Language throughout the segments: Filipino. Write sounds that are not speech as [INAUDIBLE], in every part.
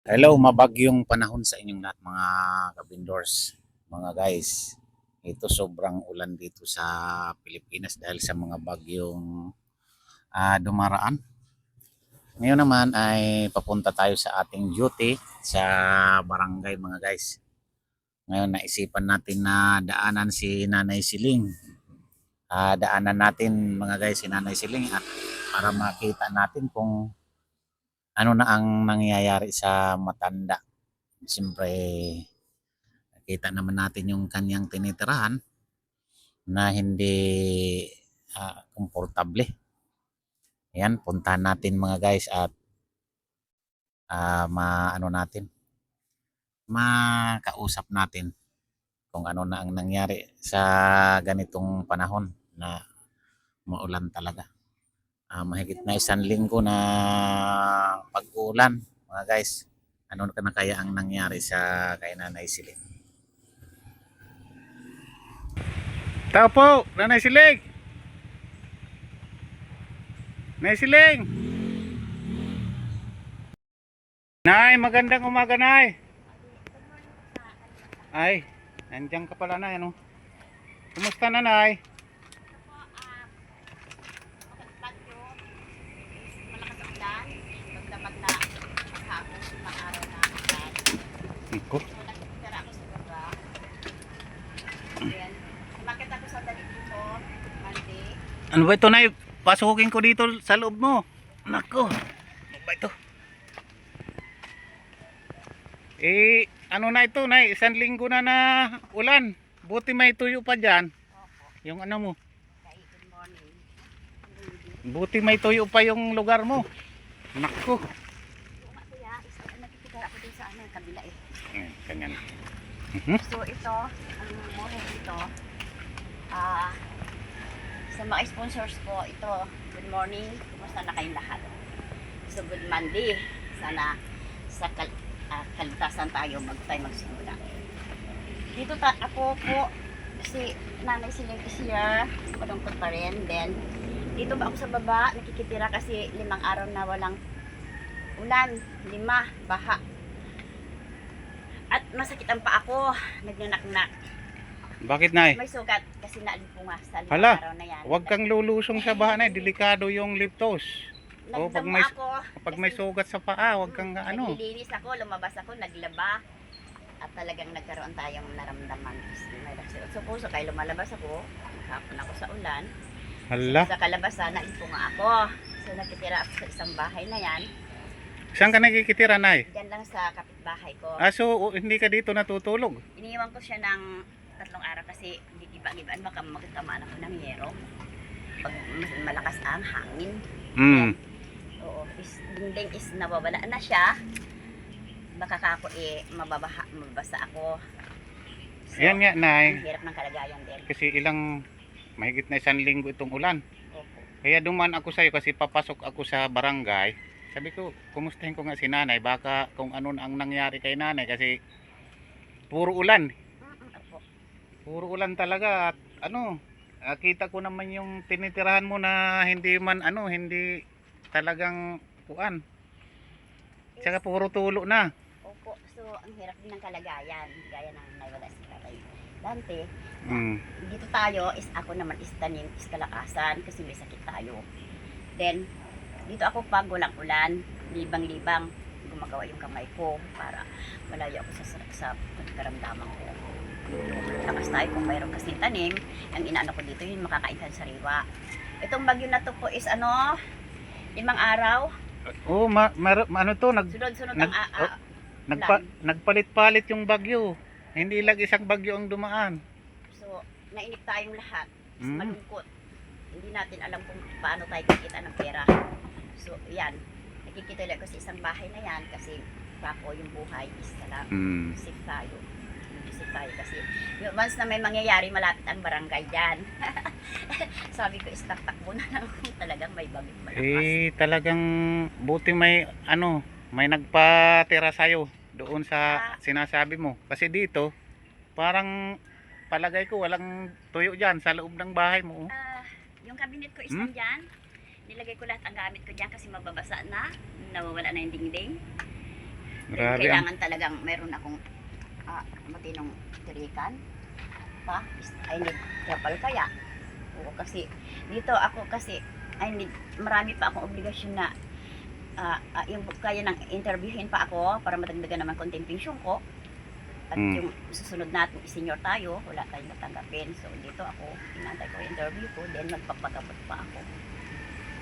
Hello, mabagyong panahon sa inyong lahat mga kabindors, mga guys. Ito sobrang ulan dito sa Pilipinas dahil sa mga bagyong ah, dumaraan. Ngayon naman ay papunta tayo sa ating duty sa barangay mga guys. Ngayon naisipan natin na daanan si Nanay Siling. Ah, daanan natin mga guys si Nanay Siling at para makita natin kung ano na ang nangyayari sa matanda. Siyempre, nakita naman natin yung kanyang tinitirahan na hindi ah, komportable. Ayan, puntahan natin mga guys at ah, maano natin, makausap natin kung ano na ang nangyari sa ganitong panahon na maulan talaga ah, mahigit na isang linggo na pag-ulan mga guys. Ano ka na kaya ang nangyari sa kay Nanay Siling Tao po, Nanay Siling Nanay Siling Nay, magandang umaga Nay! Ay, nandiyan ka pala Nay ano? Kumusta na Nay? bagyo, malakas ang ulan, magdamag na hapon, pang-araw na ulan. Iko. So, nagtitira ako sa baba. Then, umakit ako sa dalit dito, Monday. Ano ba ito, Nay? Pasukin ko dito sa loob mo. Nako. Ano ba ito? Eh, ano na ito, Nay? Isang linggo na na ulan. Buti may tuyo pa dyan. Opo, Yung ano mo. Buti may tuyo pa yung lugar mo. Nako. Yung ako dun sa ano, kabila eh. Ganyan. Mhm. So, ito, ang muna dito, ah, sa mga sponsors ko, ito, good morning, kumusta na kayong lahat? So, good Monday, sana sa kal ah, kaligtasan tayo mag tayo magsimula. Dito ta ako po, si nanay si is here, malungkot pa rin, then, dito ba ako sa baba, nakikitira kasi limang araw na walang ulan, lima, baha, at masakit ang paa ko, nagnanaknak. Bakit, Nay? May sugat kasi naalipunga sa Hala, araw na yan. Huwag kang lulusong sa baha, Nay. Delikado yung liptos. oh, pag may- ako. Kapag may sugat sa paa, huwag kang ano. Naglilinis ako, lumabas ako, naglaba. At talagang nagkaroon tayong naramdaman. So, puso kayo lumalabas ako. Hapon ako sa ulan. Hala. Sa kalabasan, naalipunga ako. So, nakitira ako sa isang bahay na yan. Saan ka nakikitira, Nay? Diyan lang sa kapitbahay ko. Ah, so, oh, hindi ka dito natutulog? Iniwan ko siya ng tatlong araw kasi hindi giba-gibaan baka magtamaan ako ng yero. Pag malakas ang hangin. Hmm. Oo, is, dingding is nawawala na siya. Baka kako eh, mababaha, mabasa ako. So, Yan nga, Nay. Ang hirap ng kalagayan din. Kasi ilang mahigit na isang linggo itong ulan. Opo. Kaya duman ako sa'yo kasi papasok ako sa barangay. Sabi ko, kumustahin ko nga si nanay. Baka kung ano na ang nangyari kay nanay kasi puro ulan. Puro ulan talaga at ano, ah, kita ko naman yung tinitirahan mo na hindi man ano, hindi talagang kuan. Tsaka puro tulo na. Opo. So, ang hirap din ng kalagayan. Gaya ng nawala si Tatay Dante. Mm. Dito tayo is ako naman is tanim, is kalakasan kasi may sakit tayo. Then, dito ako pag walang ulan, libang-libang gumagawa yung kamay ko para malayo ako sa, sa karamdaman ko. Lakas tayo kung mayroon kasi tanim, ang inaano ko dito yung makakain ka sa sariwa. Itong bagyo na to po is ano, limang araw, Oh, ma, mar- ano to, nag, sunod-sunod Nag- ang a- a- nagpa, nagpalit-palit yung bagyo. Hindi lang isang bagyo ang dumaan. So, nainip tayong lahat. Mm. malungkot. Hindi natin alam kung paano tayo kikita ng pera. So, yan. Nakikita lang ko sa isang bahay na yan kasi kako yung buhay is na Mm. isip tayo. Tayo kasi once na may mangyayari malapit ang barangay dyan. [LAUGHS] Sabi ko, istak-takbo na lang kung [LAUGHS] talagang may bagit malakas. Eh, talagang buti may ano, may nagpatira sa'yo doon sa Ah. sinasabi mo. Kasi dito, parang palagay ko walang tuyo dyan sa loob ng bahay mo. oh. Ah, yung cabinet ko is Hmm? nandyan. Nilagay ko lahat ang gamit ko dyan kasi mababasa na. Nawawala na yung dingding. Grabe. ang- Kailangan talagang meron akong ah, matinong tirikan. Pa, I need trapal kaya. Oo, kasi dito ako kasi I need, marami pa akong obligasyon na ah, ah, yung kaya nang interviewin pa ako para madagdagan naman konting pensyon ko. At Mm. yung susunod natin, senior tayo, wala tayong natanggapin. So dito ako, inantay ko interview ko, then magpapagamot pa ako.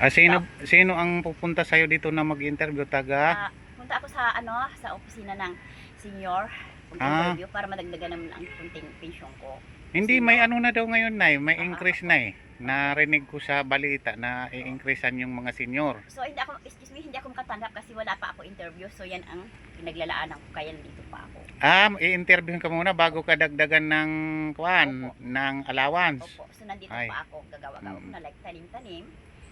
Ah, sino, sino ang pupunta sa'yo dito na mag-interview? Taga? Ah, punta ako sa ano, sa opisina ng senior Ah. interview para madagdagan naman ang kunting pensyon ko. Hindi, may ano na daw ngayon, Nay. May Ah. increase na eh. Narinig ko sa balita na i-increasean yung mga senior. So hindi ako, excuse me, hindi ako makatanggap kasi wala pa ako interview. So yan ang pinaglalaanan ko kaya nandito pa ako. Ah, i-interview ka muna bago ka dagdagan ng kuan, Opo. ng allowance. Opo, so nandito Ay. pa ako, gagawa-gawa ko Mm. na like tanim-tanim.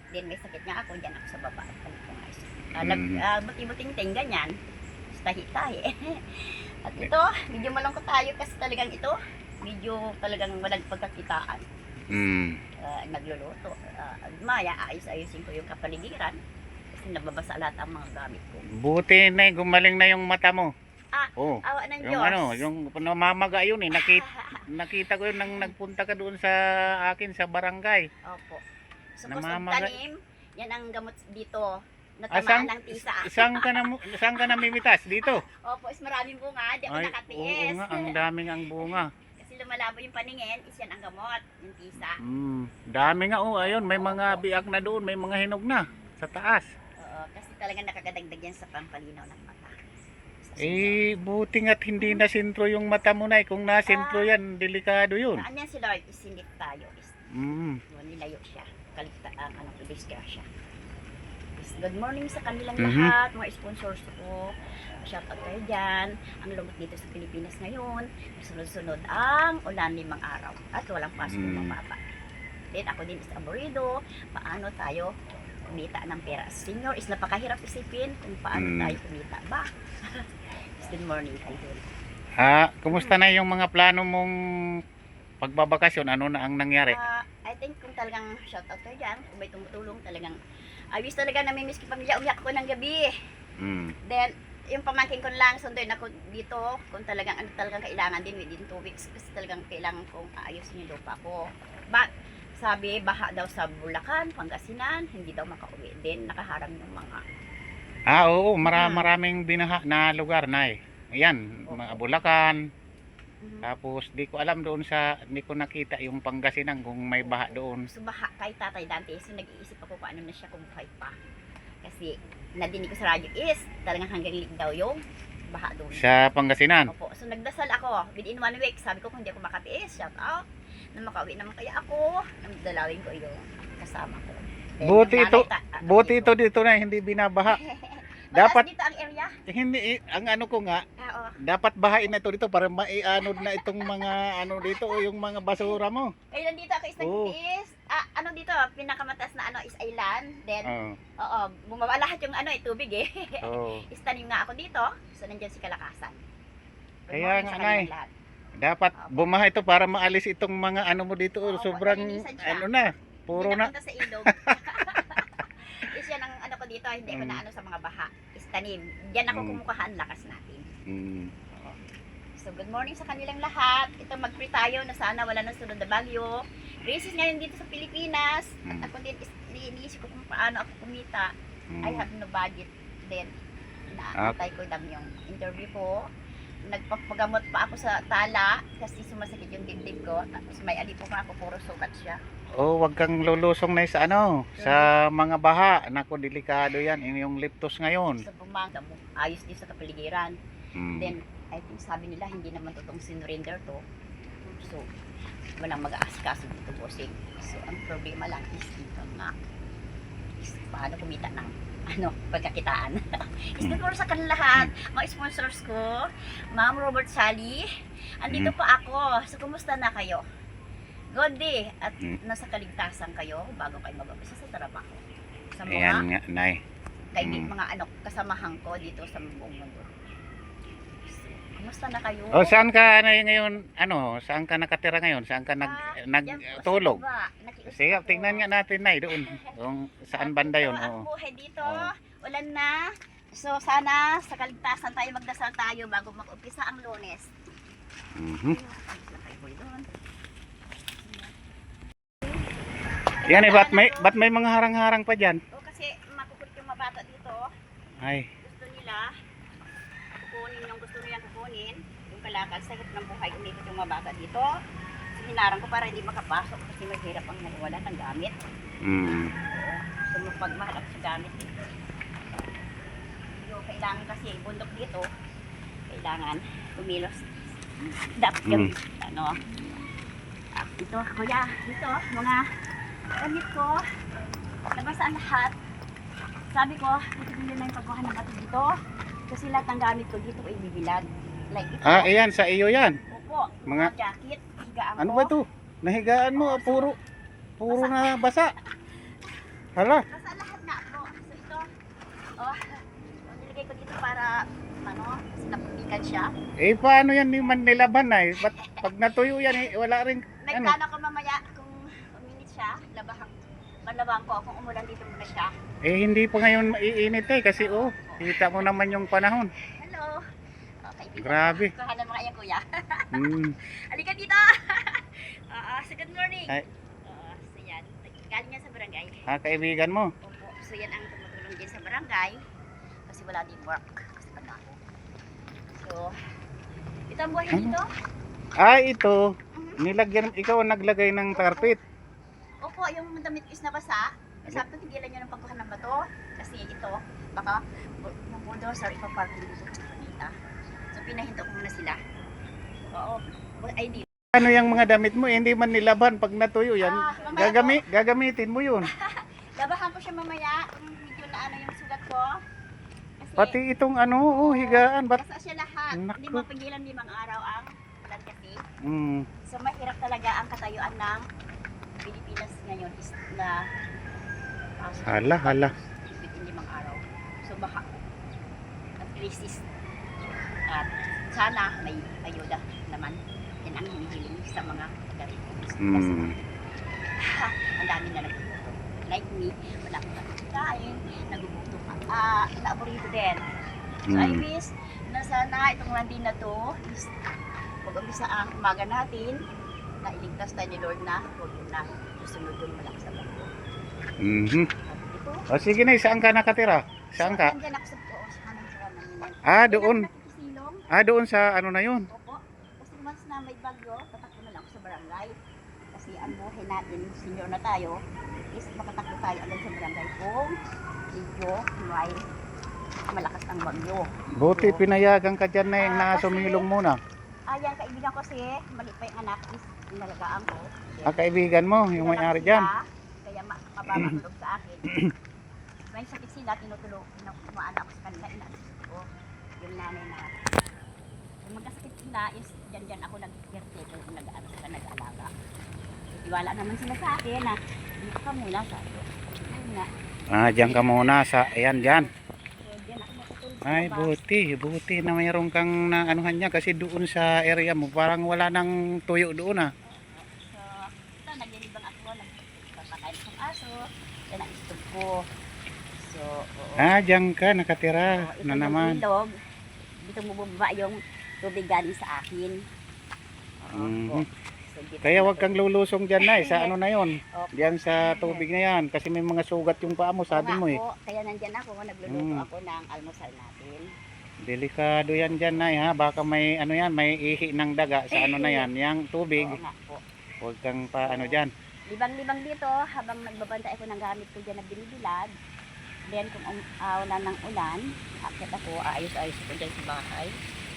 Then may sakit nga ako, dyan ako sa baba at palit ko nga. Uh, Mm. ah, buti-buting ting ganyan. Tahi-tahi. [LAUGHS] at ito, medyo malungkot tayo kasi talagang ito, medyo talagang walang pagkakitaan. Mm. Ah, nagluluto. Uh, maya, ayos-ayusin ko yung kapaligiran. Kasi nababasa lahat ang mga gamit ko. Buti na gumaling na yung mata mo. Ah, Oh. Awa ng Yung Diyos. ano, yung namamaga yun eh. Nakita, [LAUGHS] nakita ko yun nang nagpunta ka doon sa akin sa barangay. Opo. So, Namamaga- tanim, yan ang gamot dito. Ah, Natamaan ng tisa. Saan ka na saan ka namimitas dito? Opo, is maraming bunga. Di ako Ay, nakatiis. oo nga, ang daming ang bunga. Kasi lumalabo yung paningin, is yan ang gamot, yung tisa. Mm, dami nga oh, ayun, may mga biak na doon, may mga hinog na sa taas. Oo, kasi talagang nakakadagdag yan sa pampalinaw ng mata. Eh, buti nga't hindi na sintro yung mata mo na Kung nasintro yan, delikado yun. Saan yan si Lord, is hindi tayo. Is, Mm. nilayo siya. Kaligta, ang ano, disgrasya. Good morning sa kanilang Mhm. lahat, mga sponsors ko. Shout out kayo dyan. Ang lumot dito sa Pilipinas ngayon, sunod-sunod ang ulan limang araw at walang pasok Mm. ng baba. Then ako din is aborido, paano tayo kumita ng pera. Senior is napakahirap isipin kung paano Mm. tayo kumita ba. [LAUGHS] Good morning, Idol. Ah, kumusta na yung mga plano mong pagbabakasyon? Ano na ang nangyari? Ah, I think kung talagang shout out kayo dyan, kung may tumutulong talagang, I wish talaga na may miss pamilya, umiyak ako ng gabi. Mm. Then, yung pamangkin ko lang, sunduin ako dito, kung talagang ano talagang kailangan din within 2 weeks, kasi talagang kailangan kong aayusin yung lupa ko. But, sabi, baha daw sa Bulacan, Pangasinan, hindi daw makauwi din, nakaharang yung mga, Ah, oo, mara, Mm. maraming binaha na lugar na eh. Ayan, mga Bulacan. Mhm. Tapos di ko alam doon sa, di ko nakita yung Pangasinan kung may baha doon. so baha kay Tatay Dante, so nag-iisip ako kung ano na siya kung buhay pa. Kasi, nadinig ko sa radyo is, talagang hanggang lig daw yung baha doon. Sa Pangasinan. Opo. So nagdasal ako within one week. Sabi ko kung hindi ako makatiis, shout out. Na makauwi naman kaya ako. Dalawin ko yung kasama ko. Then, Buti ito- Buti ito dito na hindi binabaha. [LAUGHS] Dapat- dito ang area. hindi, eh, ang ano ko nga, Ah, oo. dapat bahain na ito dito para maianod na itong mga ano dito o yung mga basura mo. Kaya nandito ako is Oo. Ah, ano dito, pinakamataas na ano is island. Then, Oo. oo, bumaba lahat yung ano, eh, tubig eh. oo. [LAUGHS] is tanim nga ako dito. So, nandiyan si Kalakasan. Good Kaya morning nga, sa Nay. kanilang lahat. Dapat bumaha ito para maalis itong mga ano mo dito. Oo, sobrang siya. ano na, puro Hindi na. sa ilog. [LAUGHS] is yan ang ano ko dito, hindi ko Mm. na ano sa mga baha. Is tanim. Diyan ako Mm. kumukuha ang lakas natin. Mm. So, good morning sa kanilang lahat. Ito mag-pray tayo na sana wala nang sunod na bagyo. Crisis ngayon dito sa Pilipinas. Mm. Ako din, is, iniisip ko kung paano ako kumita. Mm. I have no budget. Then, naantay ko lang yung interview ko. Nagpapagamot pa ako sa tala kasi sumasakit yung dibdib ko. Tapos may alipo pa ako, puro sugat siya. Oh, wag kang lulusong na sa ano, sa mga baha. Nako, delikado yan. Yun Yung liptos ngayon. Sa bumaga mo, ayos din sa kapaligiran. Mm. Then, I think sabi nila hindi naman totoong sinurrender to. So, walang mag-aasikaso dito bossing. So, ang problema lang is dito nga. Is paano kumita ng ano, pagkakitaan. [LAUGHS] is Mm. mm. sa kanila lahat, mga sponsors ko, Ma'am Robert Sally, andito Mm. pa ako. So, kumusta na kayo? Day. At Mm. nasa kaligtasan kayo bago kayo mag-umpisa sa trabaho. Sa mga Ayan nga, Nay. kay Mm. mga ano kasamahan ko dito sa buong mundo. So, Kumusta na kayo? Oh, saan ka na ngayon? Ano, saan ka nakatira ngayon? Saan ka nag Ah, nag Yan po, sa tulog? baba. Nakiusap Sige, ako. tingnan nga natin Nay doon. Kung saan banda 'yon. Ang Oo. buhay dito. Oo. Ulan na. So sana sa kaligtasan tayo magdasal tayo bago mag-umpisa ang lunes. Mhm. Ayun, lakay boy doon. Yan eh, ba't may, ba't may mga harang-harang pa dyan? O kasi makukulit yung mga bata dito. Ay, Gusto nila kukunin yung gusto nilang kukunin. Yung kalakal sa hirap ng buhay umikot yung mga bata dito. So hinarang ko para hindi makapasok kasi mahirap ang wala ng gamit. mm. So magmahal ako sa gamit eh. Yung kailangan kasi bundok dito, kailangan kumilos. Dapat yung, ano, ah, ito, kuya, dito, mga gamit ko, labas ang lahat. Sabi ko, titigil na yung pagkuha ng bato dito. Kasi lahat ng gamit ko dito ay bibilad. Like ito, Ah, ayan, sa iyo yan. opo, Mga- jacket, higaan Ano ko. ba to? Nahigaan mo, ah, puro, puro na basa. Hala, Basta lahat na po. So ito, oh, nilagay ko dito para, ano, kasi naputikan siya. eh paano yan yung nilaban na eh? Ba't pag natuyo yan eh, wala rin, ano? plano ko mamaya kung uminit siya, labahang, malabang ko kung umulan dito muna siya. Eh hindi pa ngayon maiinit eh, kasi oh, kita mo naman yung panahon. Hello. Okay, dito. Grabe. Kuha ng mga yan, kuya. Mm. [LAUGHS] Halika dito. [LAUGHS] Ah, so good morning. Ay. Oo, so yan. Galing yan sa barangay. Ah, kaibigan mo. Opo. So yan ang tumutulong din sa barangay. Kasi wala din work. Kasi panahon. So, ito ang buhay Ano? dito. Ah, ito, nilagyan, ikaw ang naglagay ng carpet. Opo, yung damit is nabasa. Sabi ko, tigilan nyo ng pagkuha ng bato. Kasi ito, baka yung bulldozer ipaparking dito sa kanita. So, pinahinto ko muna sila. Oo. Ay, di. Ano yung mga damit mo, hindi man nilaban pag natuyo yan. Ah, Gagami, gagamitin mo yun. [LAUGHS] Labahan ko siya mamaya. Kung medyo na ano yung sugat ko. Kasi, Pati itong ano, oh, higaan. Ba't? basa siya lahat. Hindi Naku. mapigilan limang araw ang ulan kasi. Mm. So, mahirap talaga ang katayuan ng Pilipinas ngayon is na uh, Hala, hala. within limang araw. So baka at least is at sana may ayuda naman. Yan ang hinihiling sa mga garito. Mm. [LAUGHS] ang dami na nagugutom. Like me, wala akong kain, nagugutom. Ah, naborito din. So I Mm. wish na sana itong landin na to is pag-umpisa ang umaga natin na iligtas tayo ni Lord na huwag yun na susunod yung malakas bagyo. Mhm. At ito, O sige na, saan ka nakatira? Saan ka? Andyan ako sa oo, sa kanang sa Ah, Doon. Ah, doon sa ano na yun. Opo. Kasi once na may bagyo, tatakbo na lang ako sa barangay. Kasi ang buhay natin, senior na tayo, is makatakbo tayo agad sa barangay kung medyo may malakas ang bagyo. Buti pinayagan ka dyan na yung Ah, kasi- nasumilong muna. Ayan, kaibigan ko si pa yung anak, is inalagaan ko. Ah, kaibigan mo, yung may-ari dyan. Kaya ma mababa tulog sa akin. [CLEARS THROAT] may sakit sila, tinutulog, tinukumaan ako sa kanila, inaasist ko. Yung nanay na, kung magkasakit sila, is dyan dyan ako nag-caretaker, kung nag-ano sila, nag-alaga. Iwala naman sila sa akin na, dito ka muna, sabi ko. Ayun nga. Ah, dyan ka muna sa, ayan, dyan. Ako sa Ay, buti, buti na mayroon kang na anuhan niya kasi doon sa area mo parang wala nang tuyo doon ah. So, ito, naglilibang ako, nagpapakain ng aso, yan ang istog ko. So, oo. Ah, dyan ka nakatira ito na yung naman. ilog. Dito bumaba yung tubig galing sa akin. Oo, Mhm. po. Kaya wag kang lulusom dyan na sa ano na yon. Opo. Diyan sa tubig na yan kasi may mga sugat yung paa mo sabi mo eh. Kaya nandyan ako, nagluluto Mm. ako ng almusal natin. Delikado yan dyan na ha. Baka may ano yan, may ihi ng daga sa ano na yan. Yang tubig, Oo nga po. wag kang pa ano dyan. Libang-libang dito, habang nagbabantay ako ng gamit ko dyan na binibilad. Then kung um, uh, wala ng ulan, akit ako, aayos-ayos ko dyan sa bahay.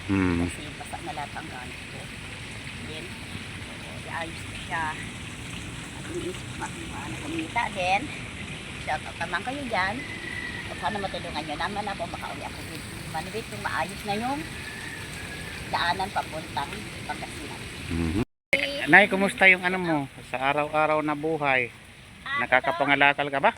Hmm. Kasi basa na lahat ang gamit ko. Then, iayos ko siya. At iniisip ko kung paano kumita din. Shout out naman kayo dyan. O sana matulungan nyo naman ako. Baka uli ako with Manwit kung maayos na yung daanan papuntang Pangasinan. Mhm. Nay, kumusta yung ano mo sa araw-araw na buhay? Ah, Nakakapangalakal ka ba?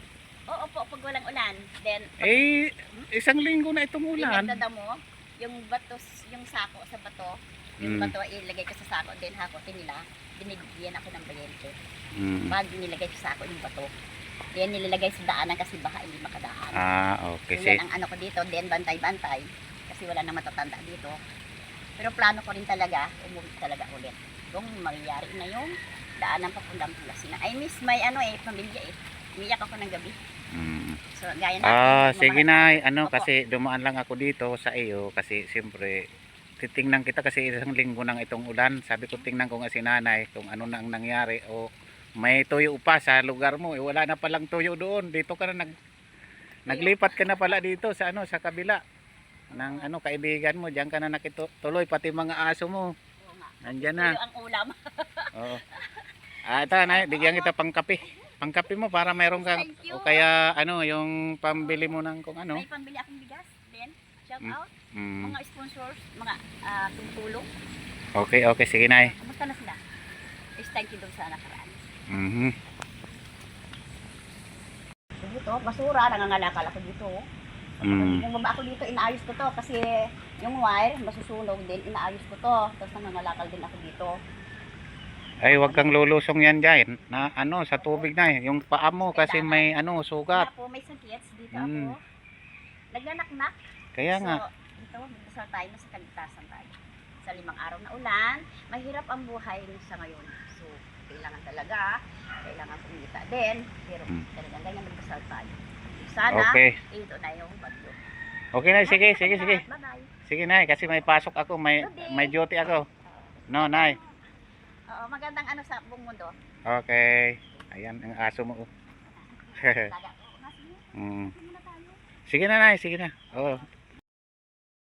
Oo po, pag walang ulan. Then, Eh, isang linggo na itong ulan. pinagdadamo, yung bato, yung sako sa bato, yung Mm. bato ilagay ko sa sako, then hakotin nila, binibigyan ako ng bayente. Mm. Pag nilagay ko sa sako yung bato, Yan nilalagay sa daanan kasi baka hindi makadaan. Ah, okay. So, Si, yan ang ano ko dito, then bantay-bantay. Kasi wala nang matatanda dito. Pero plano ko rin talaga, umuwi talaga ulit. Kung mangyayari na yung daanan papuntang Pangasinan. I miss my ano eh, pamilya eh. Umiyak ako ng gabi. mm. So, gaya natin. Ah, sige na, ano, Opo. kasi dumaan lang ako dito sa iyo kasi siyempre titingnan kita kasi isang linggo nang itong ulan. Sabi ko tingnan ko nga si nanay kung ano na ang nangyari o may tuyo pa sa lugar mo. Eh, wala na palang tuyo doon. Dito ka na nag naglipat ka na pala dito sa ano sa kabila ng ano kaibigan mo. Diyan ka na nakituloy pati mga aso mo. Nandiyan na. Ang ulam. [LAUGHS] Oo. Ah, ito na, bigyan kita pang kape. Pang kape mo para mayroon kang o kaya ano, yung pambili mo ng kung ano. May pambili akong bigas. Then, shout Mm. out. Mm. Mga sponsors, mga ah, tumutulong. Okay, okay, sige na. Kamusta na sila? Is thank you doon sa nakaraan. Mhm. So, dito, basura, nangangalakal ako dito. Mm. Yung baba ako dito, inaayos ko to kasi yung wire, masusunog din, inaayos ko to. Tapos nangangalakal din ako dito. Ay, wag kang lulusong yan dyan. Na ano, sa tubig na eh. Yung paa mo kasi may ano, Kaya sugat. po, may sakits dito Mm. ako. Nagnanaknak. Kaya nga. So, ito, magdasal tayo na sa kaligtasan tayo. Sa limang araw na ulan, mahirap ang buhay sa ngayon. So, kailangan talaga, kailangan kumita din. Pero Mm. talagang ganyan magdasal tayo. Sana, Okay. ito na yung bagyo. Okay na, sige, sige, sige. Bye-bye. Sige na, kasi may pasok ako, may may duty ako. No, nay. Oo, magandang ano sa buong mundo. Okay. Ayan ang aso mo. oh. [LAUGHS] [LAUGHS] Talaga. Oo, nga, sige. mm. Sige na, nay, sige na. Oh,